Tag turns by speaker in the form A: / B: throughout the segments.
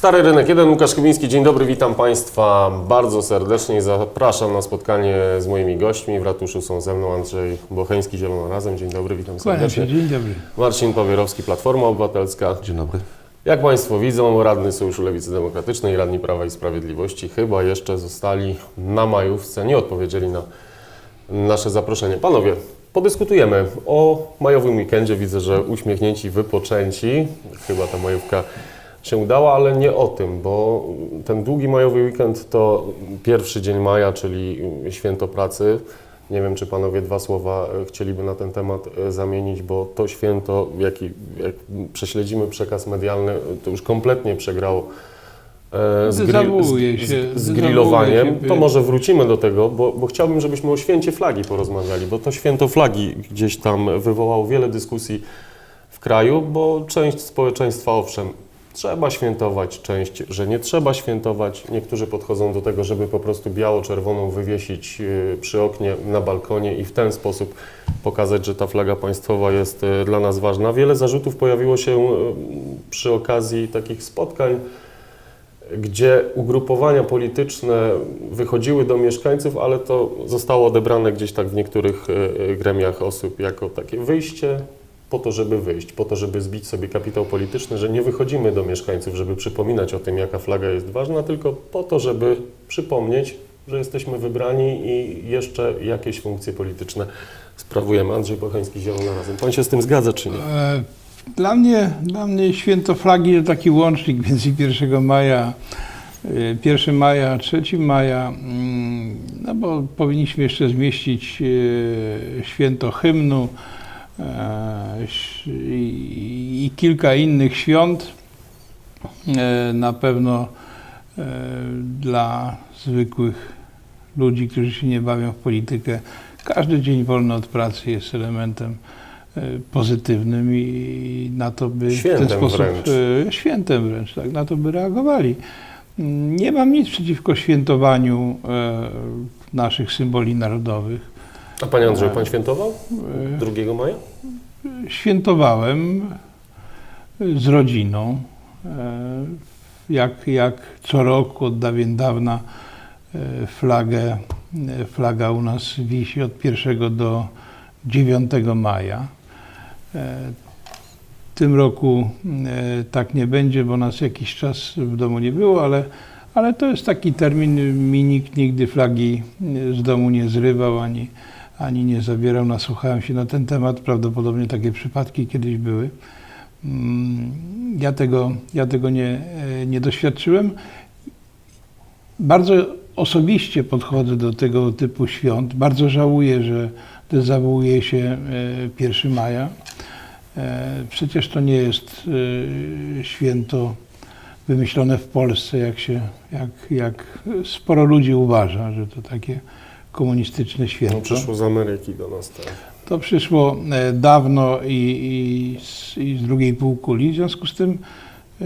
A: Stary Rynek 1, Łukasz Kubiński, dzień dobry, witam Państwa bardzo serdecznie i zapraszam na spotkanie z moimi gośćmi. W ratuszu są ze mną Andrzej Bocheński, Zielona Razem, dzień dobry, witam serdecznie.
B: dzień dobry.
A: Marcin Pawierowski, Platforma Obywatelska.
C: Dzień dobry.
A: Jak Państwo widzą, radny Sojuszu Lewicy Demokratycznej, radni Prawa i Sprawiedliwości chyba jeszcze zostali na majówce, nie odpowiedzieli na nasze zaproszenie. Panowie, podyskutujemy o majowym weekendzie. Widzę, że uśmiechnięci, wypoczęci. Chyba ta majówka się udała, ale nie o tym, bo ten długi majowy weekend to pierwszy dzień maja, czyli święto pracy. Nie wiem, czy panowie dwa słowa e, chcieliby na ten temat e, zamienić, bo to święto, jaki, jak prześledzimy przekaz medialny, to już kompletnie przegrało e, z,
B: Dezawuuje
A: z,
B: się,
A: z, grillowaniem. To może wrócimy do tego, bo, bo chciałbym, żebyśmy o święcie flagi porozmawiali, bo to święto flagi gdzieś tam wywołało wiele dyskusji w kraju, bo część społeczeństwa, owszem, trzeba świętować, część, że nie trzeba świętować. Niektórzy podchodzą do tego, żeby po prostu biało-czerwoną wywiesić y, przy oknie na balkonie i w ten sposób pokazać, że ta flaga państwowa jest y, dla nas ważna. Wiele zarzutów pojawiło się y, przy okazji takich spotkań, gdzie ugrupowania polityczne wychodziły do mieszkańców, ale to zostało odebrane gdzieś tak w niektórych gremiach osób jako takie wyjście po to, żeby wyjść, po to, żeby zbić sobie kapitał polityczny, że nie wychodzimy do mieszkańców, żeby przypominać o tym, jaka flaga jest ważna, tylko po to, żeby przypomnieć, że jesteśmy wybrani i jeszcze jakieś funkcje polityczne sprawujemy. Andrzej Bochański, Zielona Razem. Pan się z tym zgadza, czy nie?
B: E, Dla mnie, dla mnie święto flagi to taki łącznik między 1 maja, e, 1 maja, 3 maja, mm, no bo powinniśmy jeszcze zmieścić e, święto hymnu e, i, kilka innych świąt. E, Na pewno e, dla zwykłych ludzi, którzy się nie bawią w politykę, każdy dzień wolny od pracy jest elementem e, pozytywnym i na to by w
A: Świętem
B: ten sposób
A: wręcz.
B: świętem wręcz, tak, na to by reagowali. Nie mam nic przeciwko świętowaniu naszych symboli narodowych.
A: A Panie Andrzeju, Pan świętował
B: E,
A: 2 maja?
B: Świętowałem z rodziną, e, jak, jak co roku od dawien dawna e, flagę, e, flaga u nas wisi od 1 do 9 maja. W tym roku tak nie będzie, bo nas jakiś czas w domu nie było, ale, ale to jest taki termin, mi nikt nigdy flagi z domu nie zrywał, ani, ani nie zabierał. Nasłuchałem się na ten temat, prawdopodobnie takie przypadki kiedyś były. Mm, Ja tego, ja tego nie, e, nie doświadczyłem. Bardzo osobiście podchodzę do tego typu świąt. Bardzo żałuję, że dezawuuje się e, 1 maja. E, Przecież to nie jest e, święto wymyślone w Polsce, jak, się, jak, jak sporo ludzi uważa, że to takie komunistyczne święto.
A: No, przyszło z Ameryki do nas. Tak.
B: To przyszło e, dawno i, i, z, i z drugiej półkuli. W związku z tym e,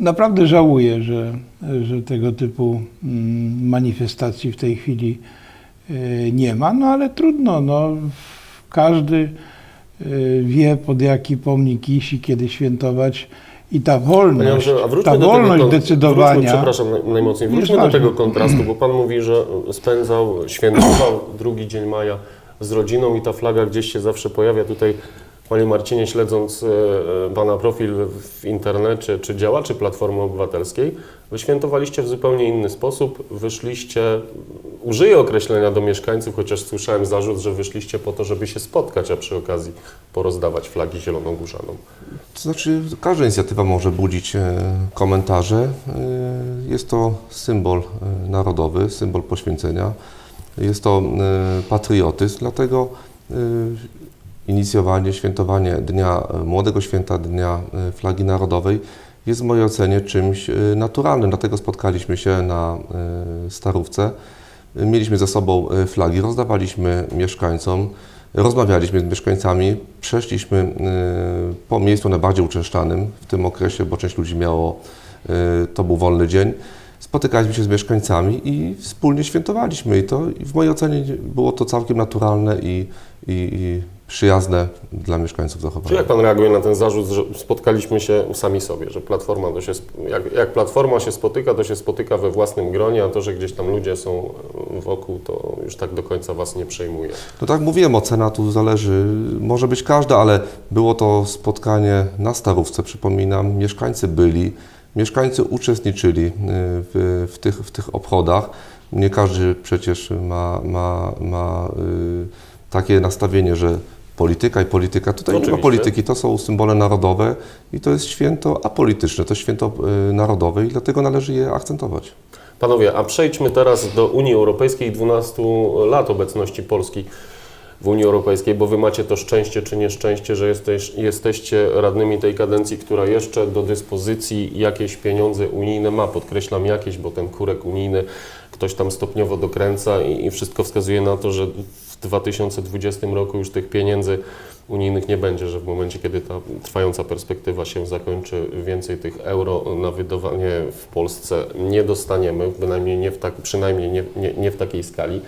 B: naprawdę żałuję, że, że tego typu mm, manifestacji w tej chwili e, nie ma, no ale trudno. No, każdy e, wie, pod jaki pomnik iść i kiedy świętować. I ta wolność, ta wolność
A: tego,
B: decydowania.
A: Wróćmy, przepraszam naj- najmocniej, wróćmy do tego kontrastu, bo Pan mówi, że spędzał, świętował drugi dzień maja z rodziną i ta flaga gdzieś się zawsze pojawia. Tutaj, Panie Marcinie, śledząc e, e, Pana profil w internecie, czy działaczy Platformy Obywatelskiej, Wy świętowaliście w zupełnie inny sposób. Wyszliście, użyję określenia do mieszkańców, chociaż słyszałem zarzut, że wyszliście po to, żeby się spotkać, a przy okazji porozdawać flagi zielonogórzanom.
C: To znaczy, każda inicjatywa może budzić e, komentarze. Jest to symbol narodowy, symbol poświęcenia. Jest to patriotyzm, dlatego inicjowanie, świętowanie Dnia e, Młodego Święta, Dnia e, Flagi Narodowej jest w mojej ocenie czymś e, naturalnym. Dlatego spotkaliśmy się na Starówce. Mieliśmy ze sobą flagi, rozdawaliśmy mieszkańcom, rozmawialiśmy z mieszkańcami, przeszliśmy po miejscu najbardziej uczęszczanym w tym okresie, bo część ludzi miało, to był wolny dzień. Spotykaliśmy się z mieszkańcami i wspólnie świętowaliśmy. I to i w mojej ocenie było to całkiem naturalne i, i, i przyjazne dla mieszkańców
A: Czy
C: zachowania.
A: jak pan reaguje na ten zarzut, że spotkaliśmy się sami sobie, że platforma to się, jak, jak platforma się spotyka, to się spotyka we własnym gronie, a to, że gdzieś tam ludzie są wokół, to już tak do końca was nie przejmuje.
C: No tak mówiłem, ocena tu zależy, może być każda, ale było to spotkanie na Starówce, przypominam, mieszkańcy byli, mieszkańcy uczestniczyli y, w, w, tych, w tych obchodach. Nie każdy przecież ma, ma, ma y, takie nastawienie, że polityka i polityka, tutaj nie ma
A: Oczywiście.
C: polityki, to są symbole narodowe i to jest święto apolityczne, to święto y, narodowe i dlatego należy je akcentować.
A: Panowie, a przejdźmy teraz do Unii Europejskiej i 12 lat obecności Polski w Unii Europejskiej, bo wy macie to szczęście czy nieszczęście, że jesteś, jesteście radnymi tej kadencji, która jeszcze do dyspozycji jakieś pieniądze unijne ma. Podkreślam jakieś, bo ten kurek unijny ktoś tam stopniowo dokręca i, i wszystko wskazuje na to, że 2020 roku już tych pieniędzy unijnych nie będzie, że w momencie, kiedy ta trwająca perspektywa się zakończy, więcej tych euro na wydawanie w Polsce nie dostaniemy, bynajmniej nie w tak, przynajmniej nie, nie, nie w takiej skali.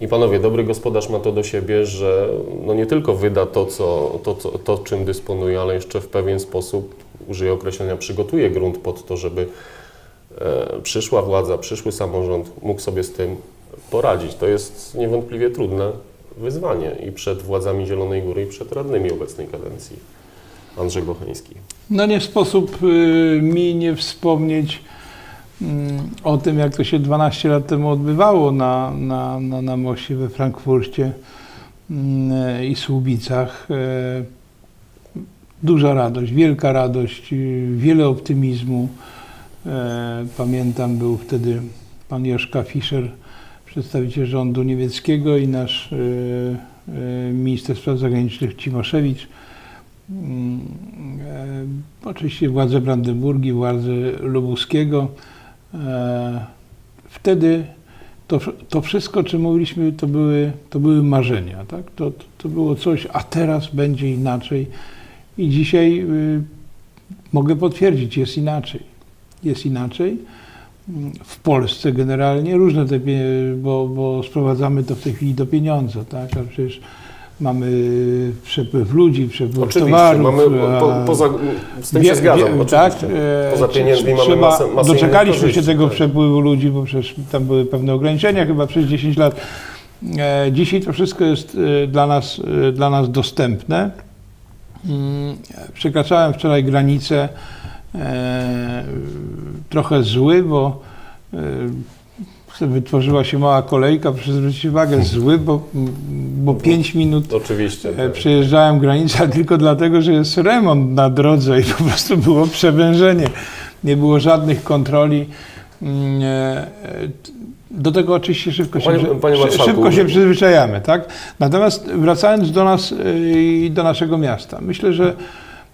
A: I panowie, dobry gospodarz ma to do siebie, że no nie tylko wyda to, co, to, co, to, czym dysponuje, ale jeszcze w pewien sposób, użyję określenia, przygotuje grunt pod to, żeby e, przyszła władza, przyszły samorząd mógł sobie z tym poradzić. To jest niewątpliwie trudne wyzwanie i przed władzami Zielonej Góry, i przed radnymi obecnej kadencji. Andrzej Bocheński.
B: No nie sposób y, mi nie wspomnieć mm, o tym, jak to się 12 lat temu odbywało na, na, na, na moście we Frankfurcie mm, i Słubicach. E, Duża radość, wielka radość, y, wiele optymizmu. E, Pamiętam, był wtedy pan Joszka Fischer, przedstawiciel rządu niemieckiego i nasz e, e, minister spraw zagranicznych Cimoszewicz. Mm, e, Oczywiście władze Brandenburgii, władze Lubuskiego. Wtedy to, to wszystko, czym mówiliśmy, to były, to były marzenia. Tak? To, to, to było coś, a teraz będzie inaczej. I dzisiaj y, mogę potwierdzić, jest inaczej. Jest inaczej. W Polsce generalnie różne te, bo, bo sprowadzamy to w tej chwili do pieniądza, tak? A przecież mamy przepływ ludzi, przepływ
A: Oczywiście,
B: towarów.
A: mamy, po, poza, z tym
B: Wie-
A: się zgadzam,
B: wie- tak, e,
A: Poza pieniędzmi mamy
B: trzeba-
A: masę, masę
B: Doczekaliśmy się tego
A: tak.
B: przepływu ludzi, bo przecież tam były pewne ograniczenia chyba przez 10 lat. E, Dzisiaj to wszystko jest e, dla nas, dla nas dostępne. Mm, Przekraczałem wczoraj granicę trochę zły, bo e, wytworzyła się mała kolejka, proszę zwrócić uwagę, zły, bo, bo 5 minut
A: Oczywiście.
B: E,
A: tak.
B: Przejeżdżałem granicę tylko dlatego, że jest remont na drodze i po prostu było przewężenie. Nie było żadnych kontroli. Mm, e, e, Do tego oczywiście szybko się,
A: Panie- panie
B: szybko się przyzwyczajamy, tak? Natomiast wracając do nas e, i do naszego miasta, myślę, że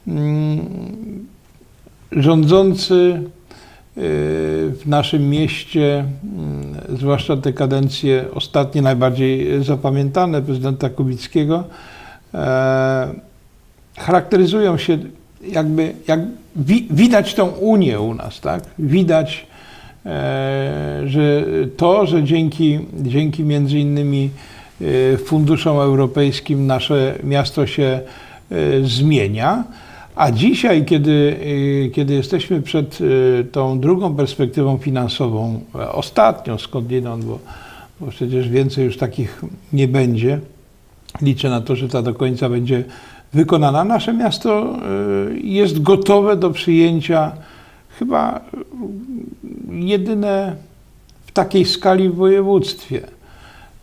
B: mm, rządzący e, w naszym mieście, mm, zwłaszcza te kadencje ostatnie, najbardziej zapamiętane prezydenta Kubickiego, e, charakteryzują się jakby, jak wi, widać tą Unię u nas, tak? Widać, e, że to, że dzięki, dzięki między innymi funduszom europejskim nasze miasto się zmienia, a dzisiaj, kiedy, e, kiedy jesteśmy przed e, tą drugą perspektywą finansową, e, ostatnią skądinąd, bo, bo przecież więcej już takich nie będzie, liczę na to, że ta do końca będzie wykonana. Nasze miasto y, jest gotowe do przyjęcia chyba y, jedyne w takiej skali w województwie.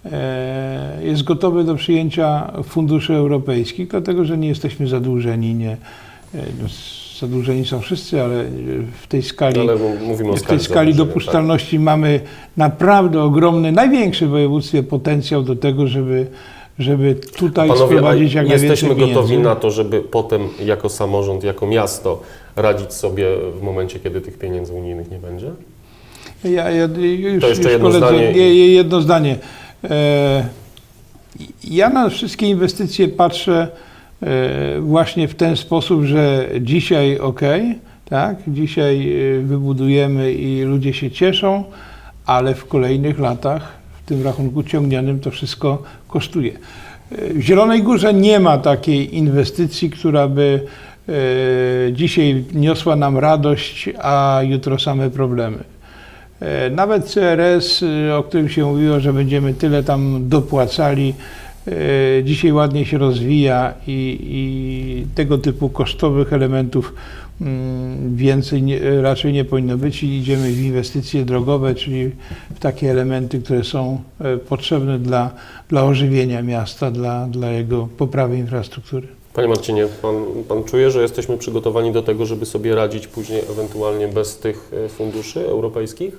B: E, Jest gotowe do przyjęcia funduszy europejskich, dlatego że nie jesteśmy zadłużeni. Nie, zadłużeni są wszyscy, ale w tej skali
A: Ale
B: w tej
A: skali zadłużenia,
B: dopuszczalności mamy naprawdę ogromny, największy w województwie potencjał do tego, żeby, żeby tutaj
A: Panowie,
B: sprowadzić jak
A: jesteśmy gotowi
B: pieniędzy.
A: na to, żeby potem jako samorząd, jako miasto radzić sobie w momencie, kiedy tych pieniędzy unijnych nie będzie?
B: Ja, ja, już,
A: To jeszcze
B: już
A: jedno
B: koledze,
A: zdanie.
B: Nie, nie, jedno zdanie. E, ja na wszystkie inwestycje patrzę e, właśnie w ten sposób, że dzisiaj ok, tak, dzisiaj e, wybudujemy i ludzie się cieszą, ale w kolejnych latach w tym rachunku ciągnionym to wszystko kosztuje. W Zielonej Górze nie ma takiej inwestycji, która by e, dzisiaj niosła nam radość, a jutro same problemy. E, Nawet CRS, e, o którym się mówiło, że będziemy tyle tam dopłacali, e, dzisiaj ładnie się rozwija i, i tego typu kosztowych elementów mm, więcej nie, raczej nie powinno być i idziemy w inwestycje drogowe, czyli w takie elementy, które są e, potrzebne dla, dla ożywienia miasta, dla, dla jego poprawy infrastruktury.
A: Panie Marcinie, pan, pan czuje, że jesteśmy przygotowani do tego, żeby sobie radzić później ewentualnie bez tych e, funduszy europejskich?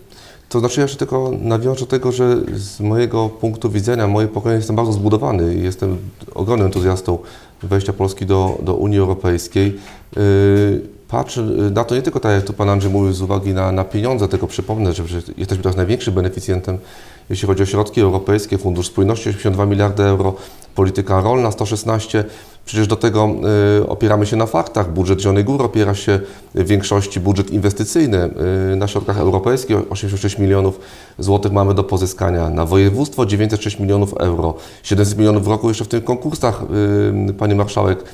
C: To znaczy, ja jeszcze tylko nawiążę do tego, że z mojego punktu widzenia, moje pokolenie jestem bardzo zbudowany i jestem ogromnym entuzjastą wejścia Polski do, do Unii Europejskiej. Yy, Patrzę na to nie tylko tak, jak tu Pan Andrzej mówił, z uwagi na, na pieniądze, tylko przypomnę, że jesteśmy teraz największym beneficjentem, jeśli chodzi o środki europejskie, Fundusz Spójności 82 miliardy euro, polityka rolna 116. Przecież do tego y, opieramy się na faktach. Budżet Zielonej Góry opiera się w większości budżet inwestycyjny y, na środkach europejskich. 86 milionów złotych mamy do pozyskania. Na województwo 906 milionów euro. 700 milionów w roku jeszcze w tych konkursach y, Pani Marszałek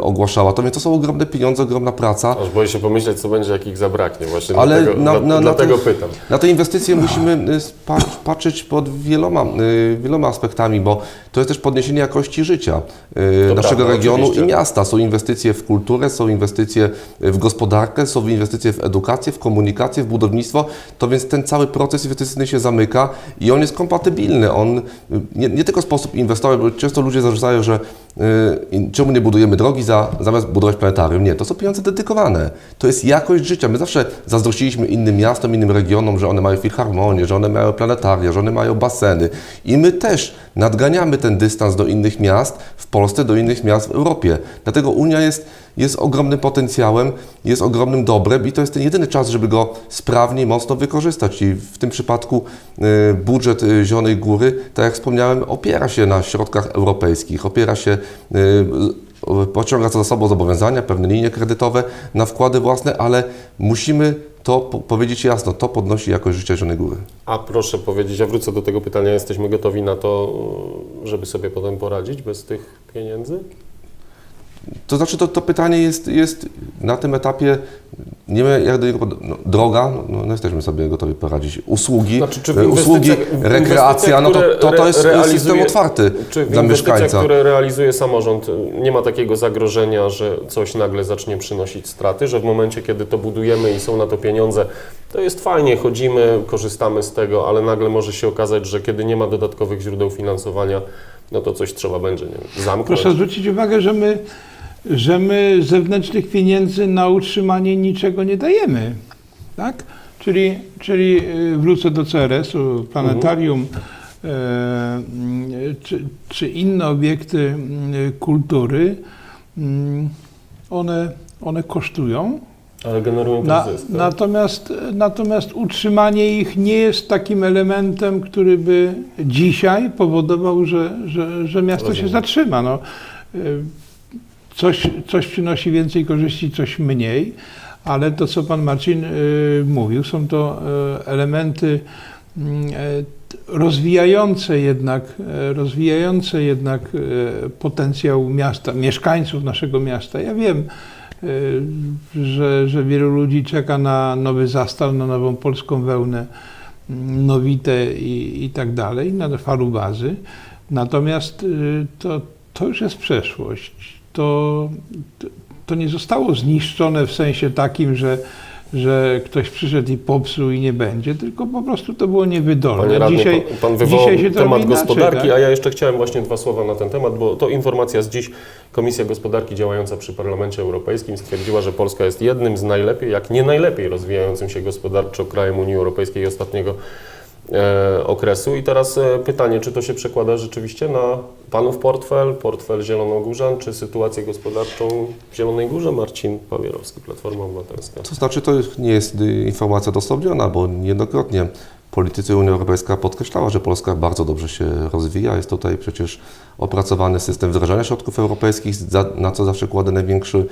C: ogłaszała. To więc to są ogromne pieniądze, ogromna praca.
A: Aż boję się pomyśleć, co będzie, jak ich zabraknie. Właśnie
C: Ale
A: dlatego,
C: na-
A: dla-
C: na- na
A: dlatego pytam.
C: Na te inwestycje musimy patrzeć pod wieloma, wieloma aspektami, bo to jest też podniesienie jakości życia y,
A: To
C: naszego
A: prawda,
C: regionu
A: oczywiście.
C: i miasta. Są inwestycje w kulturę, są inwestycje w gospodarkę, są inwestycje w edukację, w komunikację, w budownictwo. To więc ten cały proces inwestycyjny się zamyka i on jest kompatybilny. On y, nie, nie tylko sposób inwestować, bo często ludzie zarzucają, że y, czemu nie budujemy drogi za, zamiast budować planetarium. Nie, to są pieniądze dedykowane. To jest jakość życia. My zawsze zazdrościliśmy innym miastom, innym regionom, że one mają filharmonię, że one mają planetaria, że one mają baseny. I my też nadganiamy ten dystans do innych miast w Polsce, do innych miast w Europie. Dlatego Unia jest, jest ogromnym potencjałem, jest ogromnym dobrem i to jest ten jedyny czas, żeby go sprawnie i mocno wykorzystać. I w tym przypadku y, budżet y, Zielonej Góry, tak jak wspomniałem, opiera się na środkach europejskich, opiera się y, pociąga za sobą zobowiązania, pewne linie kredytowe na wkłady własne, ale musimy to po- powiedzieć jasno, to podnosi jakość życia Zielonej Góry.
A: A proszę powiedzieć, ja wrócę do tego pytania, jesteśmy gotowi na to, żeby sobie potem poradzić bez tych pieniędzy?
C: To znaczy, to, to pytanie jest, jest na tym etapie, nie wiem jak do niego, pod- no, droga, no, no jesteśmy sobie gotowi poradzić. Usługi,
A: Znaczy,
C: e, usługi, rekreacja, no to, to, to jest system otwarty
A: Czy w
C: dla mieszkańca.
A: które realizuje samorząd, nie ma takiego zagrożenia, że coś nagle zacznie przynosić straty, że w momencie, kiedy to budujemy i są na to pieniądze, to jest fajnie, chodzimy, korzystamy z tego, ale nagle może się okazać, że kiedy nie ma dodatkowych źródeł finansowania, no to coś trzeba będzie nie wiem, zamknąć.
B: Proszę zwrócić uwagę, że my, że my zewnętrznych pieniędzy na utrzymanie niczego nie dajemy. Tak? Czyli, czyli y, wrócę do CRS-u, planetarium e, mm, czy, czy inne obiekty mm, kultury, one, one kosztują.
A: Ale generują
B: Na,
A: zysk. tak?
B: natomiast, natomiast utrzymanie ich nie jest takim elementem, który by dzisiaj powodował, że, że, że miasto się
A: Rozumiem.
B: zatrzyma. No, y, coś, coś przynosi więcej korzyści, coś mniej, ale to, co pan Marcin y, mówił, są to y, elementy t- rozwijające jednak, e, rozwijające jednak e, potencjał miasta, mieszkańców naszego miasta. Ja wiem, y, że, że wielu ludzi czeka na nowy zastal, na nową polską wełnę, mm, nowite i, i tak dalej, na falubazy. Natomiast y, to, to już jest przeszłość. To, to nie zostało zniszczone w sensie takim, że, że ktoś przyszedł i popsuł i nie będzie, tylko po prostu to było niewydolne.
A: Panie radny,
B: dzisiaj,
A: pan, pan wywołał
B: dzisiaj się
A: temat
B: inaczej,
A: gospodarki,
B: tak?
A: a ja jeszcze chciałem właśnie dwa słowa na ten temat, bo to informacja z dziś. Komisja Gospodarki działająca przy Parlamencie Europejskim stwierdziła, że Polska jest jednym z najlepiej, jak nie najlepiej rozwijającym się gospodarczo krajem Unii Europejskiej ostatniego okresu. I teraz e, pytanie, czy to się przekłada rzeczywiście na panów portfel, portfel Zielonogórzan, czy sytuację gospodarczą w Zielonej Górze? Marcin Pawierowski, Platforma Obywatelska.
C: To znaczy, to nie jest informacja odosobniona, bo niejednokrotnie politycy Unii Europejska podkreślała, że Polska bardzo dobrze się rozwija. Jest tutaj przecież opracowany system wdrażania środków europejskich, na co zawsze kładę największy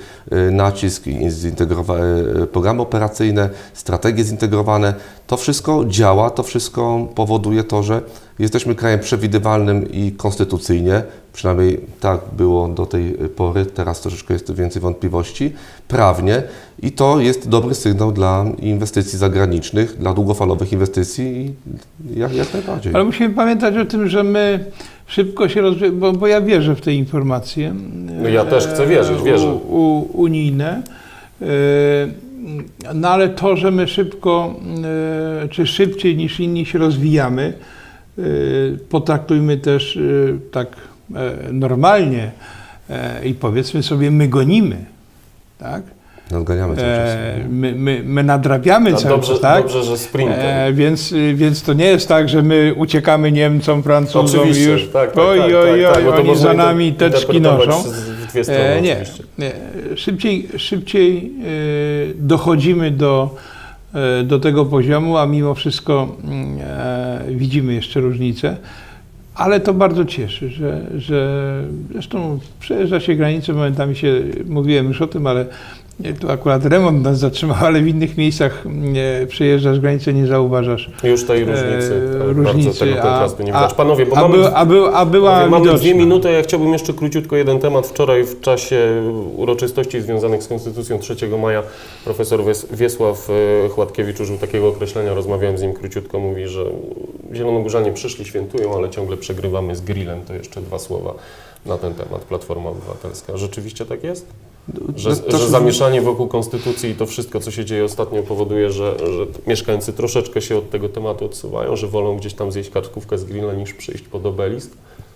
C: y, nacisk, zintegrowane programy operacyjne, strategie zintegrowane. To wszystko działa, to wszystko powoduje to, że Jesteśmy krajem przewidywalnym i konstytucyjnie, przynajmniej tak było do tej pory, teraz troszeczkę jest więcej wątpliwości, prawnie i to jest dobry sygnał dla inwestycji zagranicznych, dla długofalowych inwestycji i jak, jak najbardziej.
B: Ale musimy pamiętać o tym, że my szybko się rozwijamy, bo, bo ja wierzę w te informacje.
A: No ja też chcę wierzyć, wierzę.
B: U, u, unijne. E, No ale to, że my szybko, e, czy szybciej niż inni się rozwijamy, e, potraktujmy też e, tak e, normalnie e, i powiedzmy sobie, my gonimy. Tak?
C: Nadganiamy cały czas.
B: E, My, my, my nadrabiamy
A: A
B: cały
A: dobrze,
B: czas, tak?
A: dobrze, że sprintem.
B: E, więc, więc to nie jest tak, że my uciekamy Niemcom, Francuzom i już
A: tak, tak,
B: oj,
A: tak,
B: oj,
A: tak,
B: oj,
A: tak, bo to
B: oni za nami teczki noszą.
A: strony
B: E, nie, nie, szybciej, szybciej e, dochodzimy do, e, do tego poziomu, a mimo wszystko mm, e, widzimy jeszcze różnice. Ale to bardzo cieszy, że, że zresztą przejeżdża się granicę, momentami się, mówiłem już o tym, ale tu akurat remont nas zatrzymał, ale w innych miejscach nie, przejeżdżasz granicę, nie zauważasz
A: Już tej różnicy,
B: e,
A: tak,
B: różnicy,
A: bardzo tego
B: a-
A: kontrastu nie
B: a-
A: widać. Panowie, bo
B: a,
A: mamy,
B: by, a, by, a była
A: panowie, mamy
B: widoczna.
A: dwie minuty, a ja chciałbym jeszcze króciutko jeden temat. Wczoraj w czasie uroczystości związanych z Konstytucją 3 maja profesor Wies- Wiesław e, Chładkiewicz użył takiego określenia, rozmawiałem z nim króciutko, mówi, że Zielonogórzanie przyszli, świętują, ale ciągle przegrywamy z grillem. To jeszcze dwa słowa na ten temat, Platforma Obywatelska. Rzeczywiście tak jest? Że, że zamieszanie wokół konstytucji i to wszystko, co się dzieje ostatnio, powoduje, że, że mieszkańcy troszeczkę się od tego tematu odsuwają, że wolą gdzieś tam zjeść kartkówkę z grilla niż przyjść pod obelisk.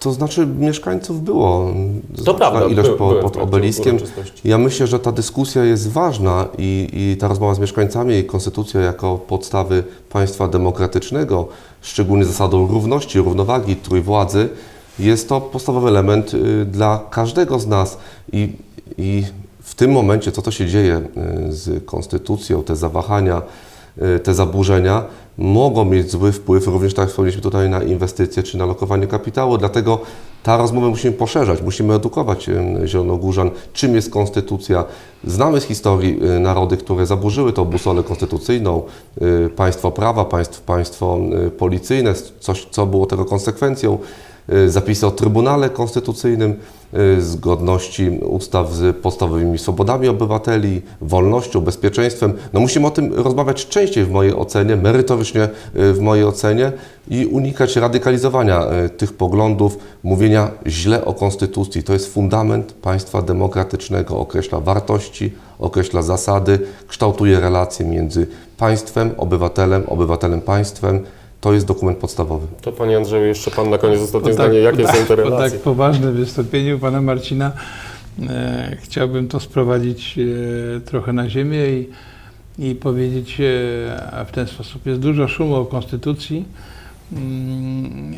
C: To znaczy mieszkańców było.
A: To
C: znaczna
A: prawda,
C: ilość
A: by-
C: po,
A: byłem
C: pod obeliskiem. Ja myślę, że ta dyskusja jest ważna i, i ta rozmowa z mieszkańcami i konstytucja jako podstawy państwa demokratycznego, szczególnie zasadą równości, równowagi, trójwładzy, jest to podstawowy element y, dla każdego z nas. I, i w tym momencie, co to się dzieje y, z konstytucją, te zawahania, y, te zaburzenia mogą mieć zły wpływ również, tak wspomnieliśmy tutaj, na inwestycje czy na lokowanie kapitału. Dlatego ta rozmowę musimy poszerzać, musimy edukować Zielonogórzan, czym jest konstytucja. Znamy z historii y, narody, które zaburzyły tą busolę konstytucyjną, y, państwo prawa, państw, państwo y, policyjne, coś, co było tego konsekwencją zapisy o Trybunale Konstytucyjnym, y, zgodności ustaw z podstawowymi swobodami obywateli, wolnością, bezpieczeństwem. No musimy o tym rozmawiać częściej w mojej ocenie, merytorycznie y, w mojej ocenie i unikać radykalizowania y, tych poglądów, mówienia źle o Konstytucji. To jest fundament państwa demokratycznego, określa wartości, określa zasady, kształtuje relacje między państwem, obywatelem, obywatelem, państwem. To jest dokument podstawowy.
A: To Panie Andrzeju, jeszcze Pan na koniec ostatnie
B: Po tak-
A: zdanie. Jakie
B: po
A: są
B: tak-
A: te
B: Po
A: relacje?
B: tak poważnym wystąpieniu pana Marcina e, chciałbym to sprowadzić e, trochę na ziemię i, i powiedzieć e, a w ten sposób. Jest dużo szumu o konstytucji mm,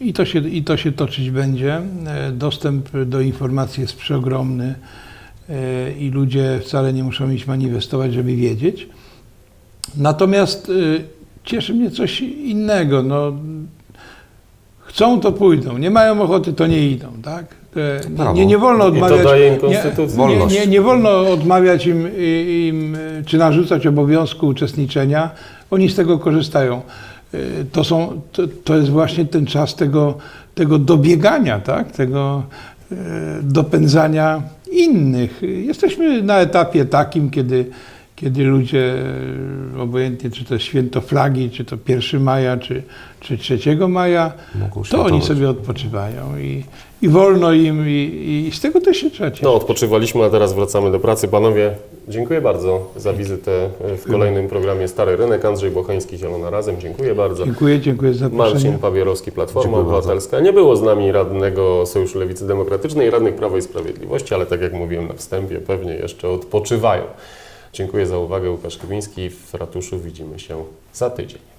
B: i to się, i to się toczyć będzie. E, Dostęp do informacji jest przeogromny e, i ludzie wcale nie muszą iść manifestować, żeby wiedzieć. Natomiast e, cieszy mnie coś innego. No, chcą, to pójdą. Nie mają ochoty, to nie idą, tak? Nie, nie, nie wolno
A: I
B: odmawiać.
A: to daje im
B: nie,
A: konstytucja.
B: nie, nie, nie wolno odmawiać im, i- im, czy narzucać obowiązku uczestniczenia. Oni z tego korzystają. E, To, są, to, to jest właśnie ten czas tego, tego dobiegania, tak? tego e, dopędzania innych. Jesteśmy na etapie takim, kiedy, kiedy ludzie, e, obojętnie czy to święto flagi, czy to 1 maja, czy, czy 3 maja,
C: Mogą
B: to oni sobie odpoczywają i, i wolno im i, i z tego też się trzeba cieszyć.
A: No, odpoczywaliśmy, a teraz wracamy do pracy. Panowie, dziękuję bardzo za wizytę w kolejnym programie Stary Rynek. Andrzej Bocheński, Zielona Razem. Dziękuję bardzo.
B: Dziękuję, dziękuję za zaproszenie.
A: Marcin Pawierowski, Platforma
C: Dziękuję bardzo.
A: Obywatelska. Nie było z nami radnego Sojuszu Lewicy Demokratycznej radnych Prawa i Sprawiedliwości, ale tak jak mówiłem na wstępie, pewnie jeszcze odpoczywają. Dziękuję za uwagę. Łukasz Chybiński w ratuszu. Widzimy się za tydzień.